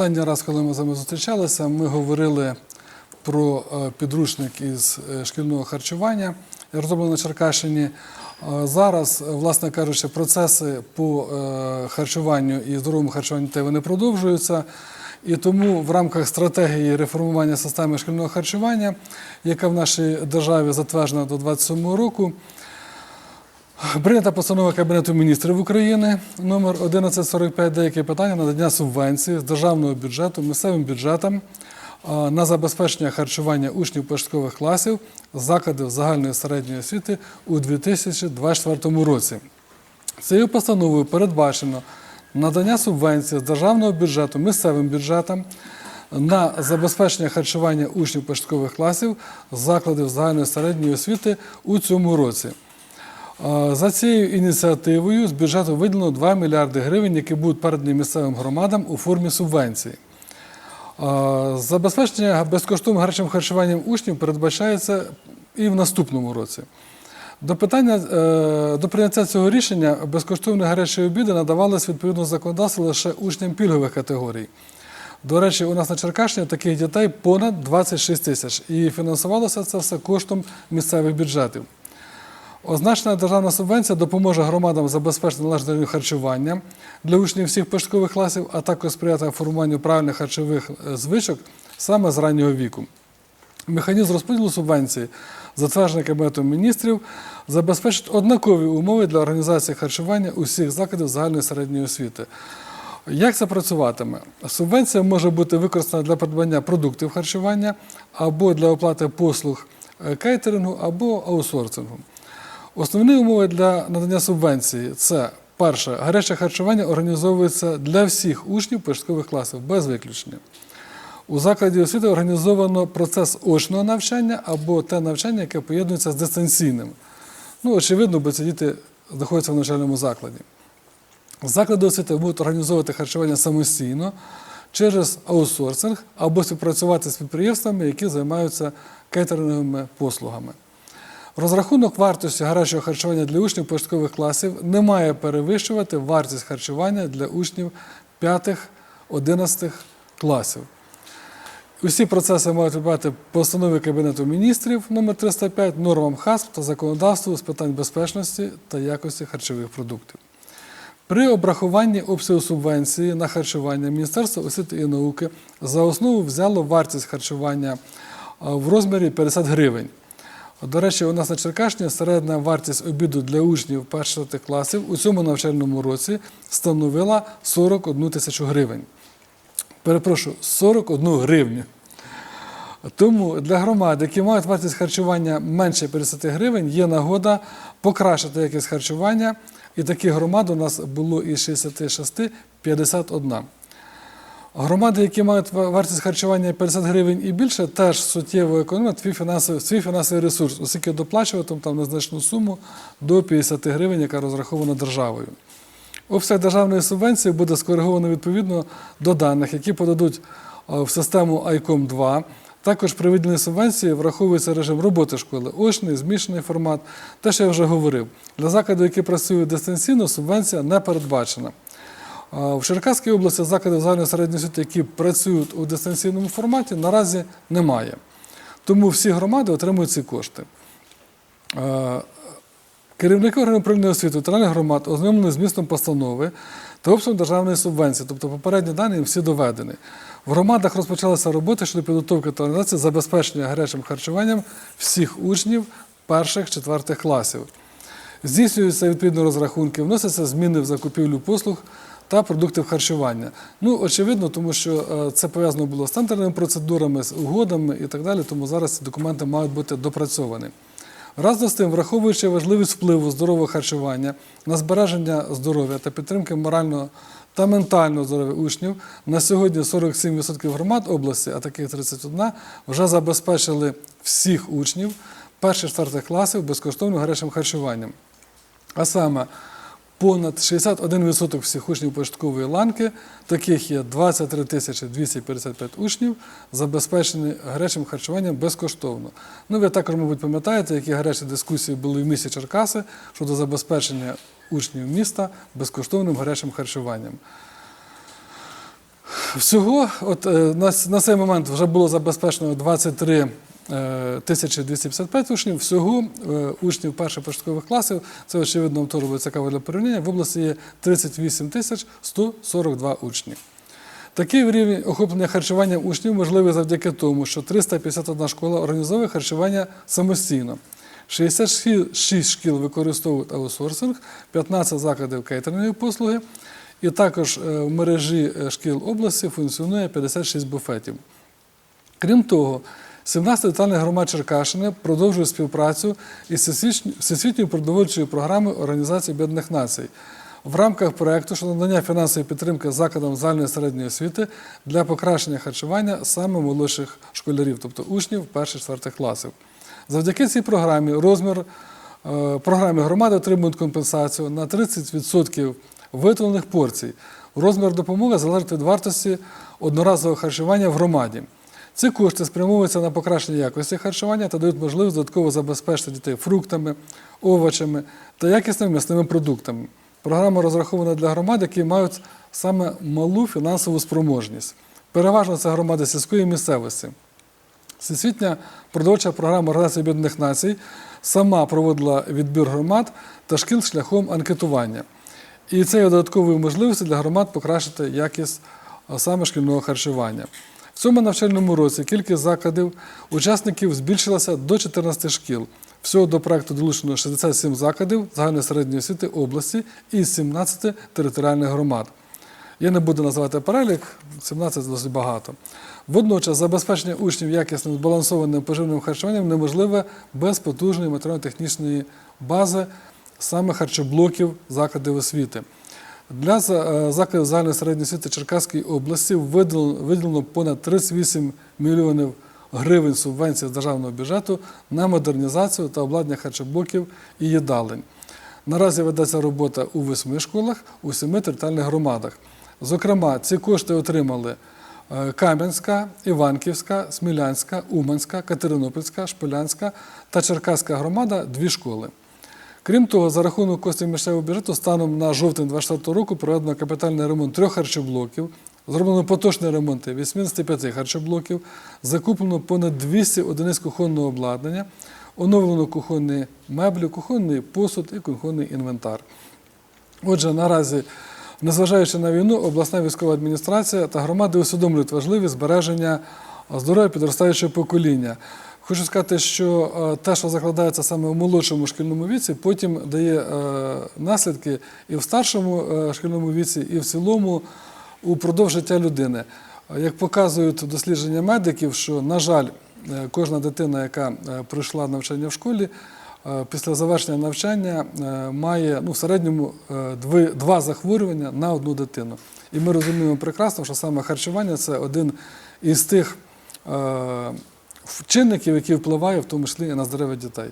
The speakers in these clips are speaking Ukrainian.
Останній раз, коли ми з вами зустрічалися, ми говорили про е, підручник із е, шкільного харчування, розроблений на Черкащині. Е, Зараз, власне кажучи, процеси по харчуванню і здоровому харчуванню дітей вони продовжуються. І тому в рамках стратегії реформування системи шкільного харчування, яка в нашій державі затверджена до 2027 року, Прийнята постанова Кабінету міністрів України номер 1145 деякі питання надання субвенції з державного бюджету місцевим бюджетам на забезпечення харчування учнів початкових класів закладів загальної середньої освіти у 2024 році. Цією постановою передбачено надання субвенції з державного бюджету місцевим бюджетам на забезпечення харчування учнів початкових класів закладів загальної середньої освіти у цьому році. За цією ініціативою з бюджету виділено 2 мільярди гривень, які будуть передані місцевим громадам у формі субвенцій. Е, Забезпечення безкоштовним гарячим харчуванням учнів передбачається і в наступному році. До питання е, до прийняття цього рішення безкоштовні гарячі обіди надавалися відповідно законодавству лише учням пільгових категорій. До речі, у нас на Черкащині таких дітей понад 26 тисяч, і фінансувалося це все коштом місцевих бюджетів. Означена державна субвенція допоможе громадам забезпечити належне харчування для учнів всіх початкових класів, а також сприяти формуванню правильних харчових е, звичок саме з раннього віку. Механізм розподілу субвенції, затверджений Кабінетом міністрів, забезпечить однакові умови для організації харчування усіх закладів загальної середньої освіти. Як це працюватиме? Субвенція може бути використана для придбання продуктів харчування або для оплати послуг е, кейтерингу або аутсорсингу. Основні умови для надання субвенції це перше, гаряче харчування організовується для всіх учнів початкових класів без виключення. У закладі освіти організовано процес очного навчання або те навчання, яке поєднується з дистанційним. Ну, очевидно, бо ці діти знаходяться в навчальному закладі. Заклади освіти будуть організовувати харчування самостійно через аутсорсинг або співпрацювати з підприємствами, які займаються кейтеринговими послугами. Розрахунок вартості гарячого харчування для учнів початкових класів не має перевищувати вартість харчування для учнів 5-11 класів. Усі процеси мають відбувати постанови Кабінету міністрів номер 305 нормам ХАСП та законодавству з питань безпечності та якості харчових продуктів. При обрахуванні обсягу субвенції на харчування Міністерство освіти і науки за основу взяло вартість харчування в розмірі 50 гривень. До речі, у нас на Черкащині середня вартість обіду для учнів перших класів у цьому навчальному році становила 41 тисячу гривень. Перепрошую, 41 гривню. Тому для громад, які мають вартість харчування менше 50 гривень, є нагода покращити якість харчування. І таких громад у нас було із 66 51. Громади, які мають вартість харчування 50 гривень і більше, теж суттєво економлять свій фінансовий, свій фінансовий ресурс, оскільки доплачуватимуть там незначну суму до 50 гривень, яка розрахована державою. Обсяг державної субвенції буде скориговано відповідно до даних, які подадуть в систему ICOM 2. Також при виділенні субвенції враховується режим роботи школи, очний, змішаний формат. Те, що я вже говорив. Для закладів, які працюють дистанційно, субвенція не передбачена. В Черкаській області закладів загальної середньої освіти, які працюють у дистанційному форматі, наразі немає. Тому всі громади отримують ці кошти. Керівники органів управління освіти територіальних громад ознайомлені з містом постанови та обсягом державної субвенції, тобто попередні дані їм всі доведені. В громадах розпочалася робота щодо підготовки та організації забезпечення гарячим харчуванням всіх учнів перших четвертих класів. Здійснюються відповідно розрахунки, вносяться зміни в закупівлю послуг та продуктів харчування. Ну, очевидно, тому що е, це пов'язано було з тендерними процедурами, з угодами і так далі, тому зараз ці документи мають бути допрацьовані. Разом з тим, враховуючи важливість впливу здорового харчування на збереження здоров'я та підтримки морального та ментального здоров'я учнів, на сьогодні 47% громад області, а таких 31, вже забезпечили всіх учнів перших четвертих класів безкоштовним гарячим харчуванням. А саме понад 61% всіх учнів початкової ланки, таких є 23 тисячі 255 учнів, забезпечені гарячим харчуванням безкоштовно. Ну, ви також, мабуть, пам'ятаєте, які гарячі дискусії були в місті Черкаси щодо забезпечення учнів міста безкоштовним гарячим харчуванням. Всього, от е, на, на цей момент вже було забезпечено 23 е, тисячі 255 учнів. Всього е, учнів перших початкових класів, це очевидно автору буде цікаво для порівняння, в області є 38 142 учні. Такий рівень охоплення харчуванням учнів можливий завдяки тому, що 351 школа організовує харчування самостійно. 66 шкіл використовують аутсорсинг, 15 закладів кейтерної послуги, і також е, в мережі е, шкіл області функціонує 56 буфетів. Крім того, 17 детальних громад Черкащини продовжують співпрацю із Всесвітньою продовольчою програмою Організації Об'єднаних Націй в рамках проєкту щодо надання фінансової підтримки закладам загальної середньої освіти для покращення харчування саме молодших школярів, тобто учнів перших-четвертих класів. Завдяки цій програмі розмір е, програмі громади отримують компенсацію на 30% виготовлених порцій. Розмір допомоги залежить від вартості одноразового харчування в громаді. Ці кошти спрямовуються на покращення якості харчування та дають можливість додатково забезпечити дітей фруктами, овочами та якісними м'ясними продуктами. Програма розрахована для громад, які мають саме малу фінансову спроможність. Переважно це громади сільської місцевості. Всесвітня продовольча програма Організації Об'єднаних Націй сама проводила відбір громад та шкіл шляхом анкетування. І це є додатковою можливістю для громад покращити якість саме шкільного харчування. В цьому навчальному році кількість закладів учасників збільшилася до 14 шкіл. Всього до проекту долучено 67 закладів загальної середньої освіти області із 17 територіальних громад. Я не буду називати перелік, 17 досить багато. Водночас забезпечення учнів якісним збалансованим поживним харчуванням неможливе без потужної матеріально-технічної бази саме харчоблоків закладів освіти. Для е, закладів загальної середньої освіти Черкаської області виділено, понад 38 мільйонів гривень субвенцій з державного бюджету на модернізацію та обладнання харчоблоків і їдалень. Наразі ведеться робота у восьми школах, у семи територіальних громадах. Зокрема, ці кошти отримали е, Кам'янська, Іванківська, Смілянська, Уманська, Катеринопільська, Шполянська та Черкаська громада дві школи. Крім того, за рахунок коштів місцевого бюджету станом на жовтень 2024 року проведено капітальний ремонт трьох харчоблоків, зроблено поточні ремонти 85 харчоблоків, закуплено понад 200 одиниць кухонного обладнання, оновлено кухонні меблі, кухонний посуд і кухонний інвентар. Отже, наразі, незважаючи на війну, обласна військова адміністрація та громади усвідомлюють важливість збереження здоров'я підростаючого покоління. Хочу сказати, що те, що закладається саме у молодшому шкільному віці, потім дає е, наслідки і в старшому е, шкільному віці, і в цілому упродовж життя людини. Як показують дослідження медиків, що, на жаль, е, кожна дитина, яка пройшла навчання в школі, після завершення навчання має ну, в середньому два захворювання на одну дитину. І ми розуміємо прекрасно, що саме харчування це один із тих чинників, які впливають в тому числі і на здоров'я дітей.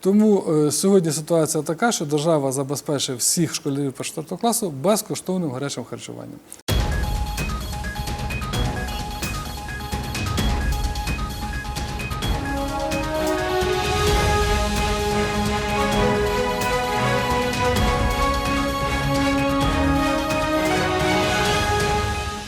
Тому е, сьогодні ситуація така, що держава забезпечує всіх школярів першого класу безкоштовним гарячим харчуванням.